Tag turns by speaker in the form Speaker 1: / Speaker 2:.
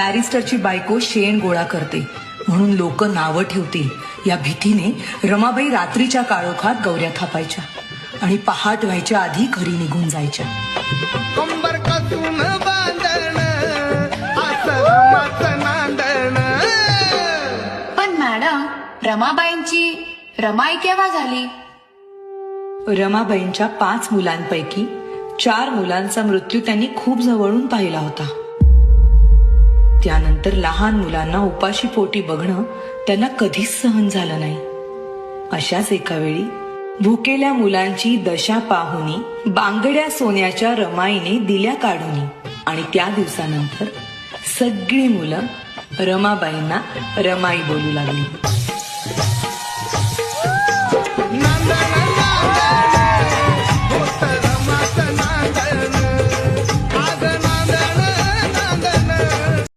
Speaker 1: बॅरिस्टरची बायको शेण गोळा करते. म्हणून लोक नावं ठेवतील या भीतीने रमाबाई रात्रीच्या काळोखात गौऱ्या थापायच्या आणि पहाट व्हायच्या आधी घरी निघून जायच्या.
Speaker 2: कंबर कसून बांधण आश्रमाचं नांदण.
Speaker 3: पण मॅडम रमाबाईंची रमाई केव्हा झाली?
Speaker 1: रमाबाईंच्या पाच मुलांपैकी चार मुलांचा मृत्यू त्यांनी खूप जवळून पाहिला होता त्यानंतर लहान मुलांना उपाशी पोटी बघणं त्यांना कधीच सहन झालं नाही. अशाच एका वेळी भुकेल्या मुलांची दशा पाहुनी बांगड्या सोन्याच्या रमाईने दिल्या काढूनी आणि त्या दिवसानंतर सगळी मुलं रमाबाईंना रमाई बोलू लागली.